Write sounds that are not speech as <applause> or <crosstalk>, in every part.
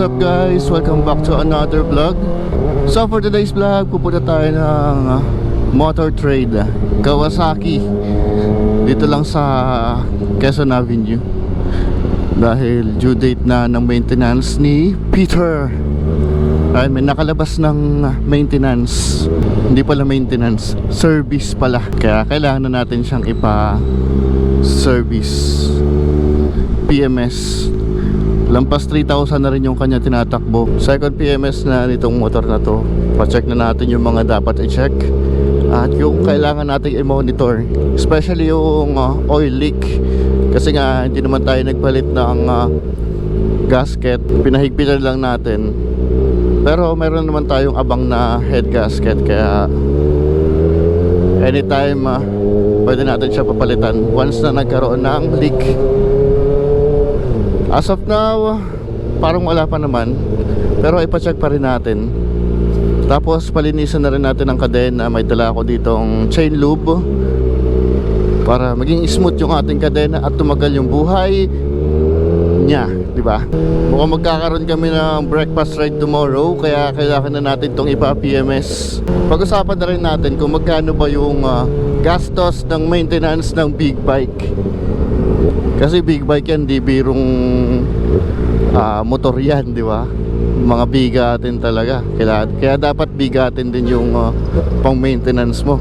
Up guys? Welcome back to another vlog. So for today's vlog, pupunta tayo ng uh, motor trade Kawasaki. Dito lang sa Quezon Avenue. Dahil due date na ng maintenance ni Peter. Ay may nakalabas ng maintenance. Hindi pala maintenance service pala. Kaya kailangan na natin siyang ipa service PMS Lampas 3,000 na rin yung kanya tinatakbo. Second PMS na nitong motor na to. Pa-check na natin yung mga dapat i-check. At yung kailangan nating i-monitor. Especially yung uh, oil leak. Kasi nga, hindi naman tayo nagpalit ng uh, gasket. Pinahigpitan lang natin. Pero meron naman tayong abang na head gasket. Kaya anytime uh, pwede natin siya papalitan once na nagkaroon ng leak. As of now, parang wala pa naman. Pero ipacheck pa rin natin. Tapos palinisan na rin natin ang kadena. May dala ako ditong chain lube para maging smooth yung ating kadena at tumagal yung buhay niya, di ba? Mukhang magkakaroon kami ng breakfast ride tomorrow kaya kailangan na natin tong ipa-PMS. Pag-usapan na rin natin kung magkano ba yung ah, gastos ng maintenance ng big bike. Kasi big bike yan, di birong ah, motor yan, di ba? Mga bigatin talaga. Kaya, kaya dapat bigatin din yung ah, pang maintenance mo.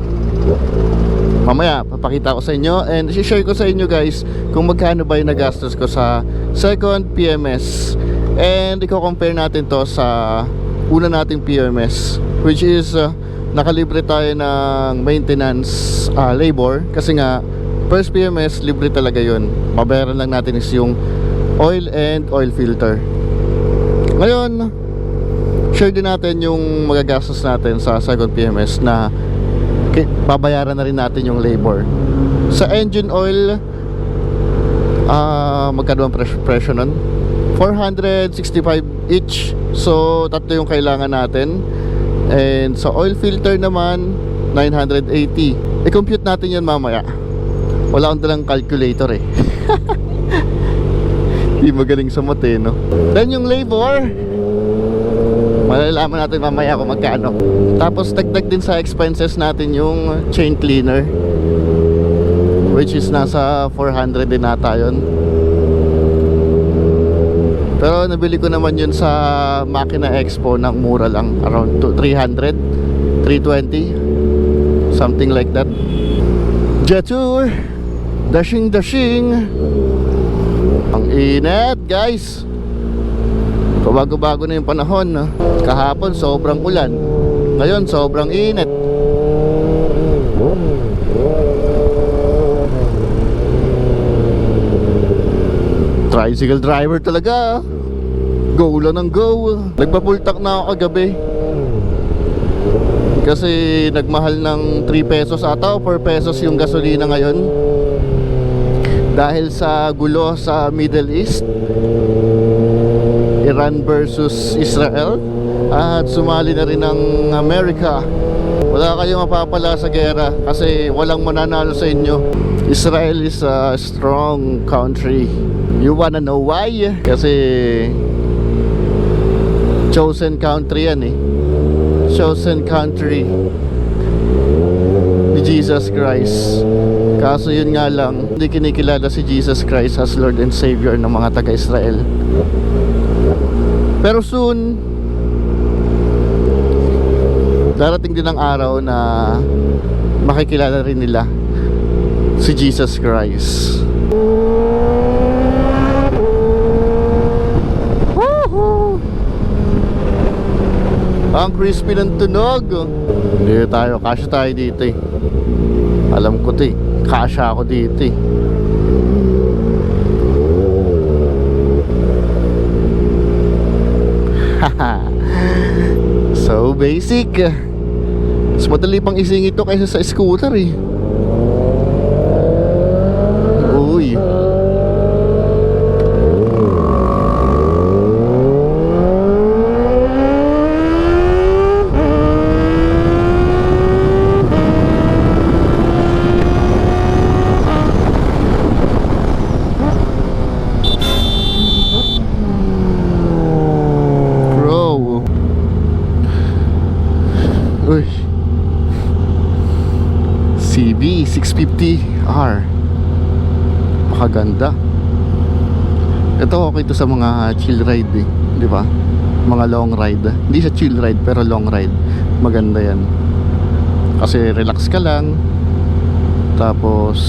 Mamaya, papakita ko sa inyo and share ko sa inyo guys kung magkano ba yung nagastos ko sa second PMS. And i-compare natin to sa una nating PMS which is ah, nakalibre tayo ng maintenance ah, labor kasi nga first PMS libre talaga yun. Babayaran lang natin is yung oil and oil filter. Ngayon share din natin yung magagastos natin sa second PMS na babayaran na rin natin yung labor. Sa engine oil ah magkano ang presyo, presyo nun? 465 each. So tatlo yung kailangan natin. And sa oil filter naman 980 i-compute natin yan mamaya wala akong dalang calculator eh. <laughs> Hindi magaling sa mata eh, no? Then yung labor Malalaman natin mamaya kung magkano. Tapos dagdag din sa expenses natin yung chain cleaner Which is nasa 400 din nata yun. Pero nabili ko naman yun sa Makina Expo ng mura lang Around to- 300 320 Something like that Jetour Dashing dashing. Ang init guys. Pabago-bago na yung panahon no? Kahapon sobrang ulan. Ngayon sobrang init. Tricycle driver talaga Go lang ng go. Nagpapultak na ako kagabi Kasi nagmahal ng 3 pesos ata o 4 pesos yung gasolina ngayon. Dahil sa gulo sa Middle East Iran versus Israel. At sumali na rin ng Amerika. Wala kayong mapapala sa gera Kasi walang mananalo sa inyo. Israel is a strong country. You wanna know why? Kasi chosen country yan eh chosen country ni Jesus Christ. Kaso yun nga lang hindi kinikilala si Jesus Christ as Lord and Savior ng mga taga-Israel. Pero soon darating din ang araw na makikilala rin nila si Jesus Christ Ang crispy ng tunog. Hindi tayo, kasya tayo dito eh. Alam ko to eh. Kasya ako dito eh. <laughs> so basic. Mas madali pang isingit to kaysa sa scooter eh. CB 650R. Pakaganda. Ito okay to sa mga chill ride eh, 'di ba? Mga long ride. Hindi siya chill ride pero long ride. Maganda 'yan. Kasi relax ka lang. Tapos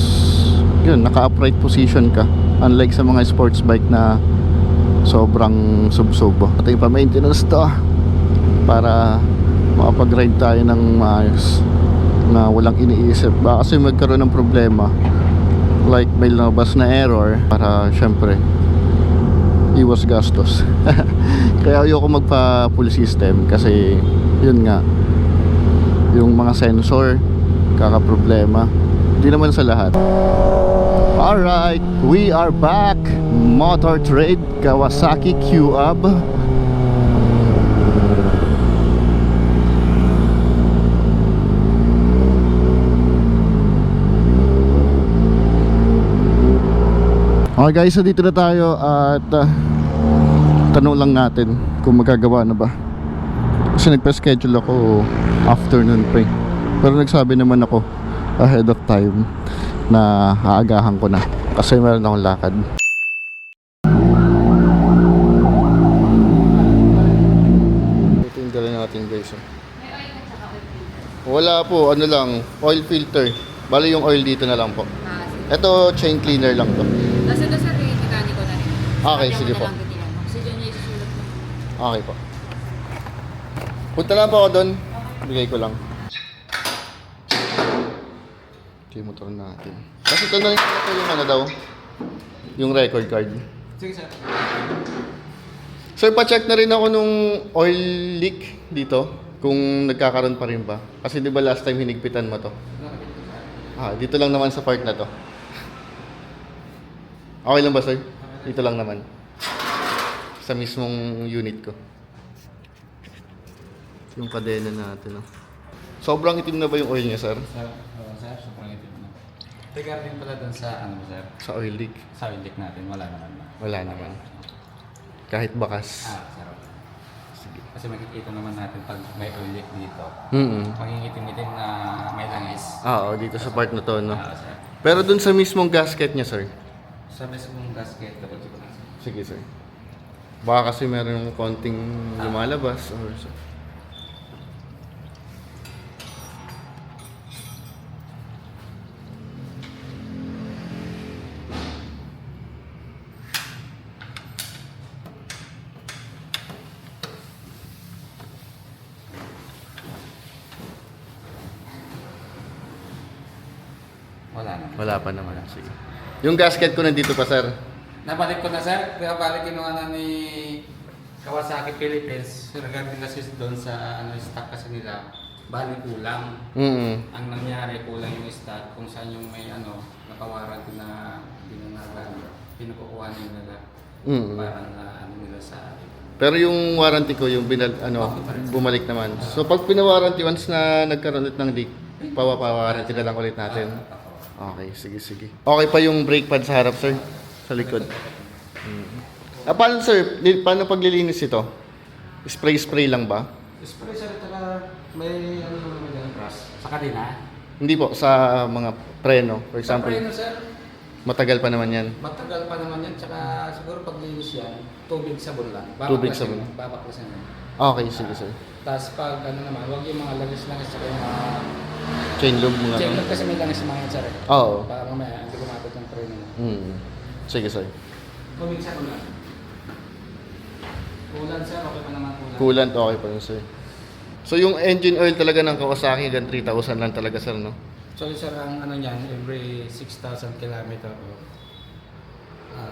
'yun, naka-upright position ka. Unlike sa mga sports bike na sobrang subsobo. Ito yung pa-maintenance to ah. para makapag-ride tayo ng maayos na walang iniisip. Baka kasi magkaroon ng problema like may lumabas na error para syempre iwas gastos. <laughs> Kaya ayoko magpa full system kasi yun nga yung mga sensor kaka-problema. Hindi naman sa lahat. Alright, we are back. Motor Trade Kawasaki Q-Up. Okay guys, so dito na tayo at ah, tanong lang natin kung magagawa na ba. Kasi nagpa-schedule ako afternoon pa eh. Pero nagsabi naman ako ahead of time na aagahan ko na kasi meron akong lakad. Ito yung dala natin guys. oh. Wala po, ano lang, oil filter. Bali yung oil dito na lang po. Ah. Ito chain cleaner lang to. Nasa doon sa rin, mekaniko na rin. Okay, sige po. Kasi dyan isusulat mo. Okay po. Punta lang po ako doon. Bigay ko lang. Ito yung motor natin. Kasi ito na rin ito yung ano daw. Yung record card. Sige sir. Sir, pa-check na rin ako nung oil leak dito. Kung nagkakaroon pa rin ba. Kasi di ba last time hinigpitan mo to? Ah, dito lang naman sa part na to. Okay lang ba, sir? Dito lang naman. Sa mismong unit ko. Yung kadena natin, no? Sobrang itim na ba yung oil niya, sir? Sir, uh, sir, sobrang itim na. Regarding pala dun sa ano sir, Sa oil leak? sa windic natin, wala naman na. Wala naman. Kahit bakas. Ah, sir. Sige. Kasi makikita naman natin pag may oil leak dito. Mm Mangingitim-itim na may langis. Oo, dito sa part na to, no? Ah, sir. Pero dun sa mismong gasket niya, sir? Sa mismong gasket, double check ko sir. Sige, sir. Baka kasi meron konting lumalabas or so. Wala naman. Wala pa naman. Sige. Yung gasket ko nandito pa, sir. Nabalik ko na sir, kaya balik kinuha na ni Kawasaki Philippines regarding kasi doon sa ano stock kasi nila bali kulang. Mm Ang nangyari kulang yung stock kung saan yung may ano nakawarranty na pinanagan pinukukuha nila Mm. para na ano nila sa. Pero yung warranty ko, yung binal, ano, bumalik naman. So pag pinawarranty once na nagkaroon ulit ng leak, pawapawarranty na lang ulit natin. Okay, sige, sige. Okay pa yung brake pad sa harap, sir? Sa likod. Mm. Ah, paano, sir? Paano paglilinis ito? Spray-spray lang ba? Spray sir talaga may ano naman yan brush sa kadena. Hindi po, sa mga preno, for Sa example. preno sir, Matagal pa naman yan. matagal pa naman yan tsaka siguro pag linis yan, tubig sabon lang. Tubig Babaklasin sabon. Babaklasin mo. Okay, sige, sir. Tapos pag ano naman, huwag yung mga langis-langis tsaka yung mga Chain loop mga ano. lang kasi may langis sa mga yan sir. eh. Oo. Para mamaya hindi kumapit yung preno mo. Mm. Sige, sir. Ko lang. Ulan sir, okay pa naman ulan. Coolant, okay pa yun, sir. So yung engine oil talaga ng Kawasaki, hanggang 3,000 lang talaga, sir, no? So sir, ang ano niyan, every 6,000 kilometer o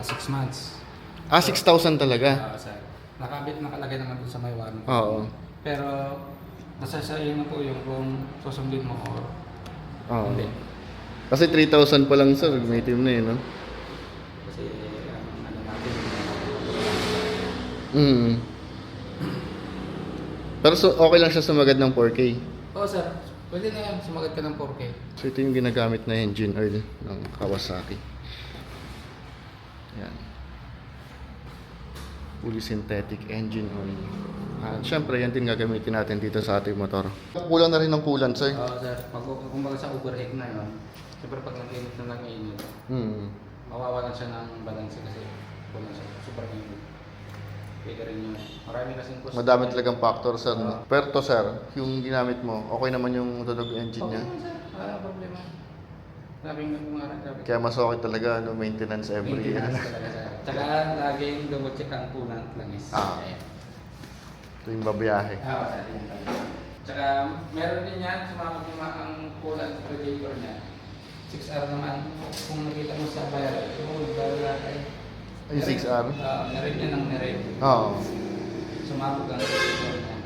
6 months. Ah, 6,000 talaga. Ah, sir. Nakabit, nakalagay naman dun sa may warranty. Oo. Pero, nasa sa iyo na po yung kung susundin mo or Oo. hindi. Kasi 3,000 pa lang, sir. May team na yun, no? Kasi, ang ano natin, Mm. Pero so, okay lang siya sumagad ng 4K. Oo sir, pwede na yan, sumagat ka ng 4K. So ito yung ginagamit na engine oil ng Kawasaki. Yan. Fully synthetic engine oil. Ah, Siyempre, yan din gagamitin natin dito sa ating motor. Kulang na rin ng coolant, sir. Oo sir, pag kumbaga sa overheat na yun, Siyempre pag nag-init na nag-init, Hmm. mawawalan siya ng balance kasi kulang siya. Super init. Pwede rin yun. Marami kasing cost. Madami talagang factor, sir. no? Pero to, sir, yung ginamit mo, okay naman yung tunog engine Okay niya. naman sir. Wala problema. Sabing mga. Kaya mas okay talaga, no, maintenance every year. Maintenance talaga. Tsaka laging double check ang coolant langis. Ah. Ayan. Ito yung babiyahe. Ah, wala din talaga. Tsaka meron din yan, sumama yung mga ang coolant radiator niya. 6R naman. Kung nakita mo sa bayar, yung lalakay. Ay, 6R? Oo, narin niya ng narin. Oo. Sumabog ang radiator niya.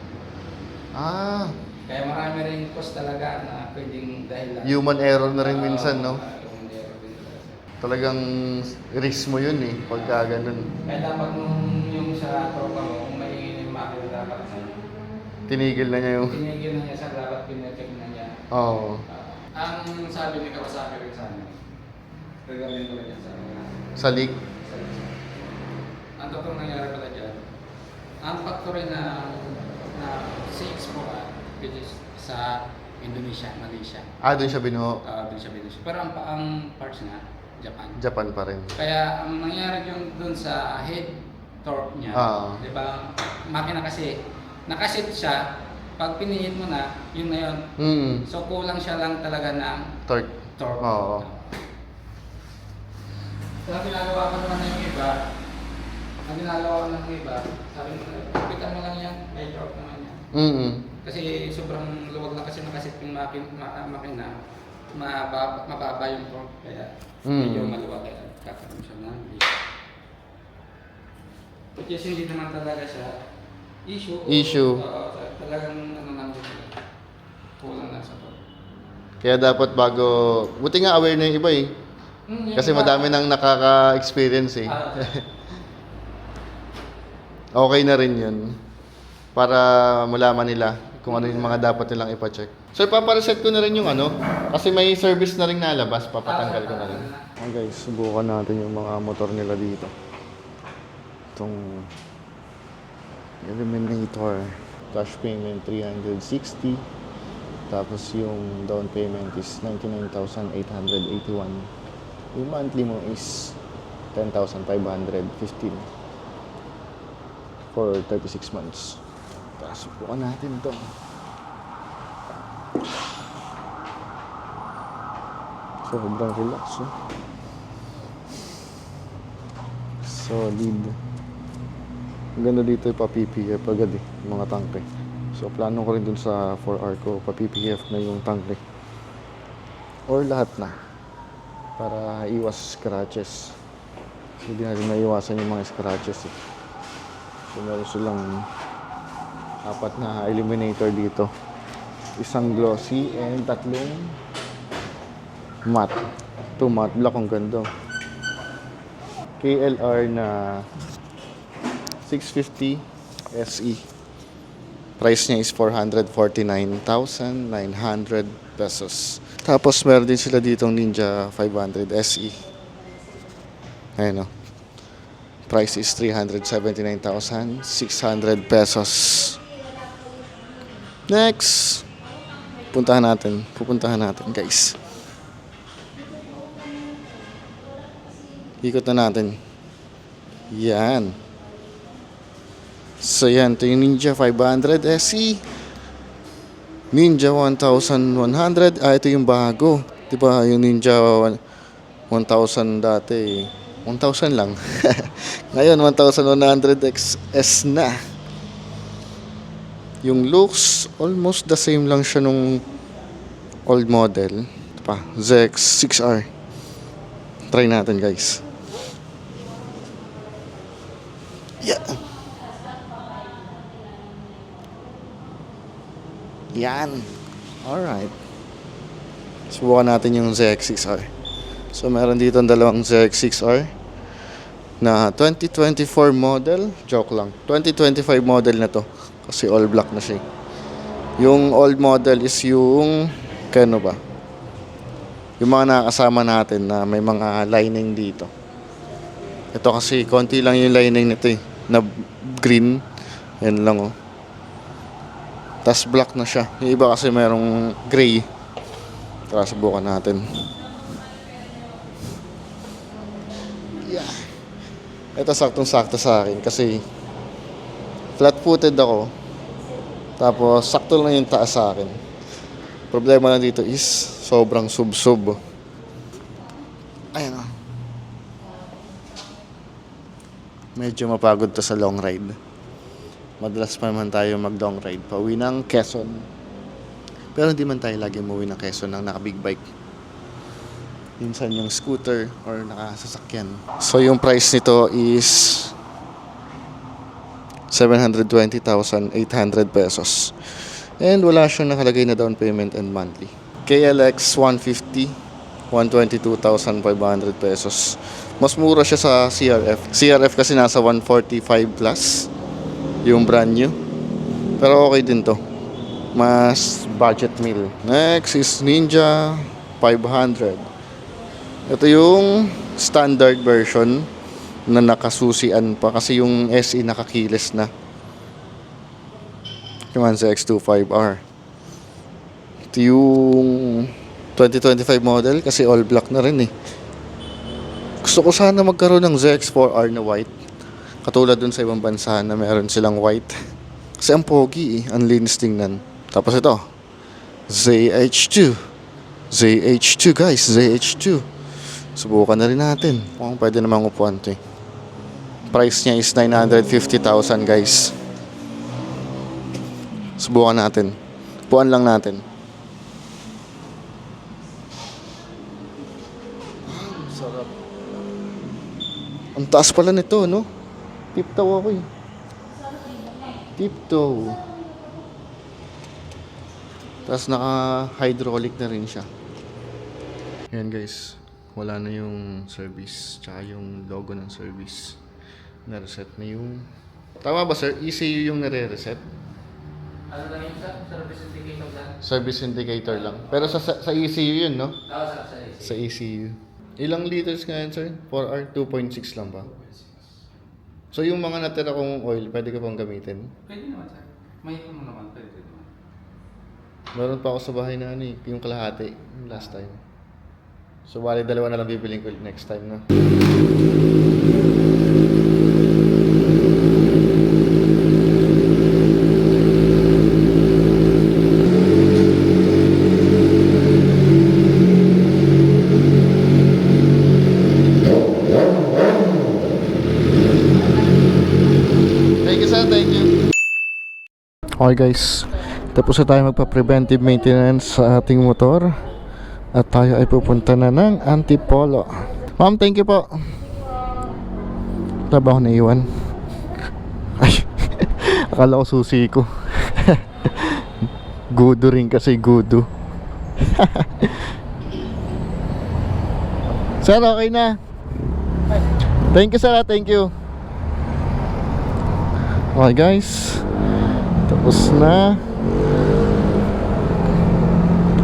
Ah, Kaya marami rin cost talaga na pwedeng dahil human error na rin minsan, no? Human error din talaga. Talagang risk mo yun eh, pagka ganun. Kaya dapat nung yung sa tropa mo, kung maingin yung makina dapat na Tinigil na niya yung... tinigil na niya sa dapat pinacheck na niya. Oo. Ah, ang sabi ni Kawasaki rin sa amin, regarding ko rin yan sa amin. Sa leak. Ang totoong nangyari pala dyan, ang factory na na CX Pro ah, which is sa Indonesia, Malaysia. Ah, doon siya binuho. Uh, doon siya Malaysia. Pero ang, ang parts na, Japan. Japan pa rin. Kaya ang nangyari yung dun sa head torque niya, Ah. di ba, makina kasi, nakasit siya, pag pinihit mo na, yun na yun. Hmm. So kulang siya lang talaga ng Torque. torque. Oo. So ang ginagawa ko naman ng iba, ang ginagawa ko ng iba, sabi mo, kapitan mo lang yan, may torque naman yan. Mm Kasi sobrang luwag na kasi nakasit yung makin, ma, makina, mababa, mababa yung torque, kaya Mm. medyo maluwag kaya kakaroon siya ng leak. But yes, hindi naman talaga siya issue. Issue. Oo, talagang ano lang siya. Kulang lang sa torque. Kaya dapat bago... Buti nga aware na yung iba eh. Mm, yung Kasi madami nang nakaka-experience eh. Ah, <laughs> Okay na rin yun. Para malaman nila kung ano yung mga dapat nilang ipacheck. So ipapareset ko na rin yung ano. Kasi may service na rin nalabas. Papatanggal ko na rin. Okay guys, subukan natin yung mga motor nila dito. Itong Eliminator. Cash payment 360. Tapos yung down payment is 99,881. Yung monthly mo is 10,515 for 36 months. Tapos subukan natin to. Sobrang relax oh. Solid. Ang ganda dito yung pa-PPF agad eh, mga tangke. So plano ko rin dun sa 4R ko, pa-PPF na yung tangke. Or lahat na. Para iwas scratches. Hindi natin maiwasan yung mga scratches eh. So meron silang apat na eliminator dito. Isang glossy and tatlong matte. Ito matte black ang ganda. KLR na 650 SE. Price niya is 449,900 pesos. Tapos meron din sila ditong Ninja 500 SE. Ayan o. Price is 379,600 pesos. Next. Puntahan natin. Pupuntahan natin, guys. Ikot na natin. Yan. So yan, ito yung Ninja 500 SE. Ninja 1100. Ah, ito yung bago. Di ba yung Ninja 1000 dati. 1,000 lang. <laughs> Ngayon, 1,100 XS na. Yung looks, almost the same lang siya nung old model. Ito pa, ZX 6R. Try natin, guys. Yeah. Yan. Alright. Subukan natin yung ZX6R. So, meron dito ang dalawang ZX6R na 2024 model. Joke lang. 2025 model na to kasi all black na siya. Eh. Yung old model is yung kano ba? Yung mga nakakasama natin na may mga lining dito. Ito kasi konti lang yung lining nito eh, na green. Yan lang oh. Tapos black na siya. Yung iba kasi merong gray. Tara subukan natin. Yeah. Ito saktong-sakto sa akin kasi flat-footed ako. Tapos sakto lang yung taas sa akin. Problema lang dito is sobrang sub-sub. Ayan o. Medyo mapagod to sa long ride. Madalas pa naman tayo mag long ride. Pauwi ng Quezon. Pero hindi man tayo lagi umuwi ng Quezon ng naka-big bike. Minsan yung scooter or nakasasakyan. So yung price nito is 720,800 pesos. And wala siyang nakalagay na down payment and monthly. KLX 150, 122,500 pesos. Mas mura siya sa CRF. CRF kasi nasa 145 plus yung brand new. Pero okay din to. Mas budget meal. Next is Ninja 500. Ito yung standard version na nakasusian pa kasi yung SE nakakiles na. Yung Manza X25R. Ito yung 2025 model kasi all black na rin eh. Gusto ko sana magkaroon ng ZX4R na white. Katulad dun sa ibang bansa na meron silang white. Kasi ang pogi eh, ang linis tingnan. Tapos ito, ZH2. ZH2 guys, ZH2. Subukan na rin natin kung pwede namang upuan to eh. Price niya is 950,000 guys. Subukan natin. Upuan lang natin. Sarap. Ang taas pala nito, no? Tiptoe ako eh. Tiptoe. Tapos naka-hydraulic na rin siya. Ayan guys, wala na yung service, tsaka yung logo ng service. Na-reset na yung... Tama ba sir? ECU yung nare-reset? Ano lang yun sir? Service indicator lang? Service indicator lang. Pero sa, sa, sa ECU yun, no? Oo sa AC. Sa ECU. Ilang liters nga yan, sir? 4R 2.6 lang ba? So yung mga natira kong oil, pwede ko pang gamitin? Pwede naman sir. May ano naman, pwede naman. Meron pa ako sa bahay na ano eh, yung kalahati, last time. So bali dalawa na lang bibiling ko next time na. Thank you sir, thank you. Okay guys, tapos na tayo magpa-preventive maintenance sa ating motor at tayo ay pupunta na ng Antipolo. Ma'am, thank you po. Wala ba ako naiwan? Ay, <laughs> akala ko susi ko. <laughs> gudo rin kasi gudo. <laughs> Sir, okay na. Thank you sir, thank you. Okay guys, tapos na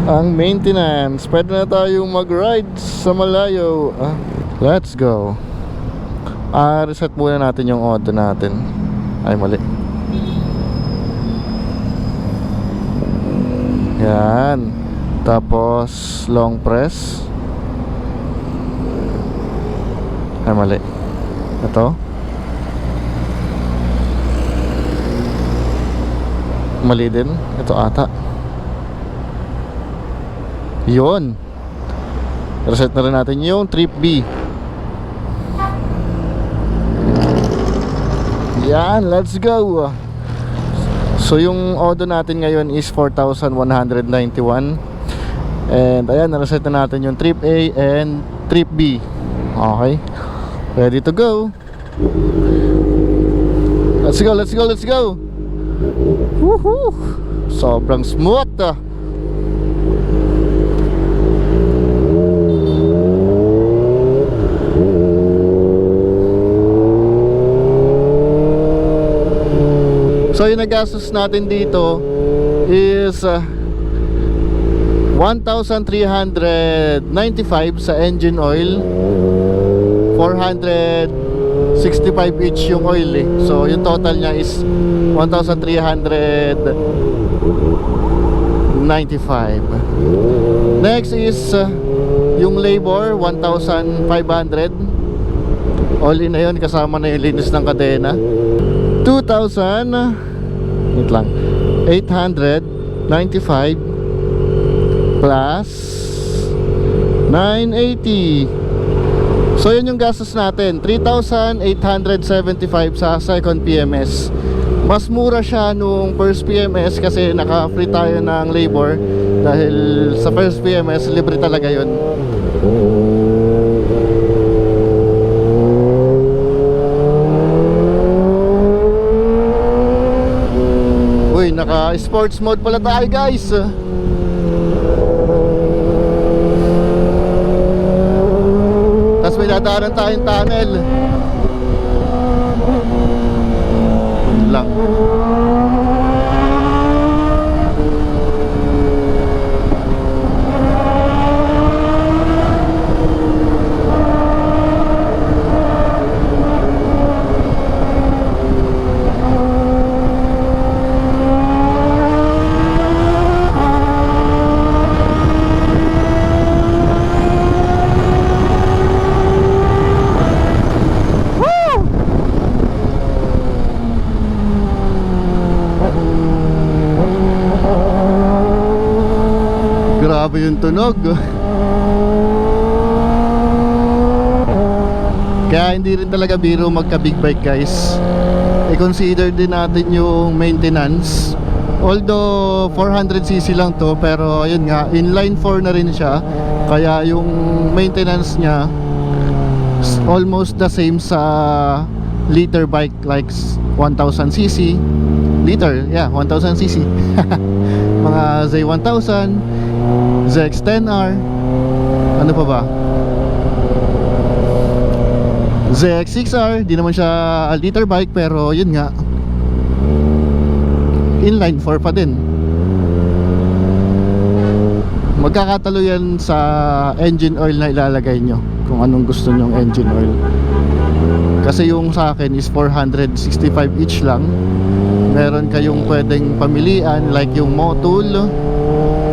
ang maintenance. Pwede na tayong mag-ride sa malayo. Ah, let's go. Ah, reset muna natin yung auto natin. Ay, mali. Yan. Tapos, long press. Ay, mali. Ito. Mali din. Ito ata. Yun. Reset na rin natin yung trip B. Yan, let's go. So yung order natin ngayon is 4,191. And ayan, na-reset na natin yung trip A and trip B. Okay. Ready to go. Let's go, let's go, let's go. Woohoo! Sobrang smooth ah. So yung nagastos natin dito is uh, 1,395 sa engine oil 465 each yung oil eh. So yung total niya is 1,395 Next is uh, yung labor 1,500 All in na yun, kasama na yung linis ng kadena. 2,000 wait lang 895 plus 980 So yun yung gastos natin. 3,875 sa second PMS Mas mura siya nung first PMS kasi naka-free tayo ng labor. Dahil sa first PMS libre talaga yun. Uy, naka sports mode pala tayo guys Dadaanan tayong tunnel Yun lang Grabe yung tunog. Kaya hindi rin talaga biro magka big bike guys. I-consider din natin yung maintenance. Although 400cc lang to Pero ayun nga Inline 4 na rin siya. Kaya yung maintenance niya Almost the same sa Liter bike like 1000cc Liter, yeah 1000cc <laughs> Mga Z1000 ZX10R Ano pa ba? ZX6R Di naman siya a liter bike Pero yun nga. Inline 4 pa din. Magkakatalo yan sa engine oil na ilalagay nyo Kung anong gusto nyong engine oil. Kasi yung sa akin is 465 each lang. Meron kayong pwedeng pamilian Like yung Motul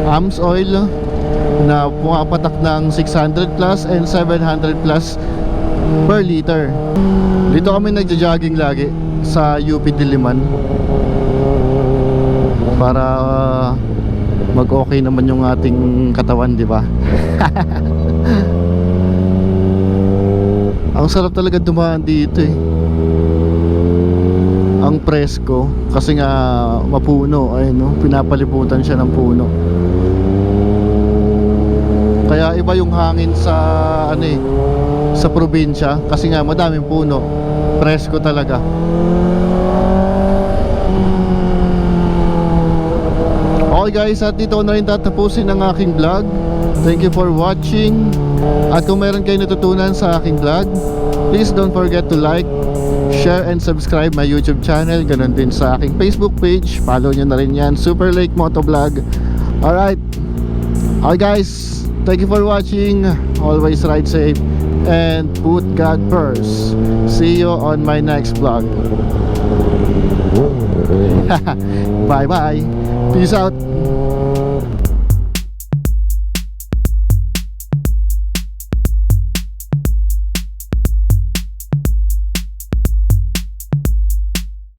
AMS oil na pumapatak ng 600 plus and 700 plus per liter. Dito kami nagja-jogging lagi sa UP Diliman para uh, mag-okay naman yung ating katawan, di ba? <laughs> Ang sarap talaga dumaan dito eh. Ang presko kasi nga mapuno, ayun no, pinapalibutan siya ng puno. Kaya iba yung hangin sa ano eh, sa probinsya kasi nga madaming puno. Presko talaga. Okay guys, at dito na rin tatapusin ang aking vlog. Thank you for watching. At kung meron kayo natutunan sa aking vlog, please don't forget to like, share and subscribe my YouTube channel. Ganon din sa aking Facebook page. Follow nyo na rin yan, Super Lake Motovlog. Alright. Okay guys, thank you for watching. Always ride safe and put God first. See you on my next vlog. <laughs> bye bye. Peace out.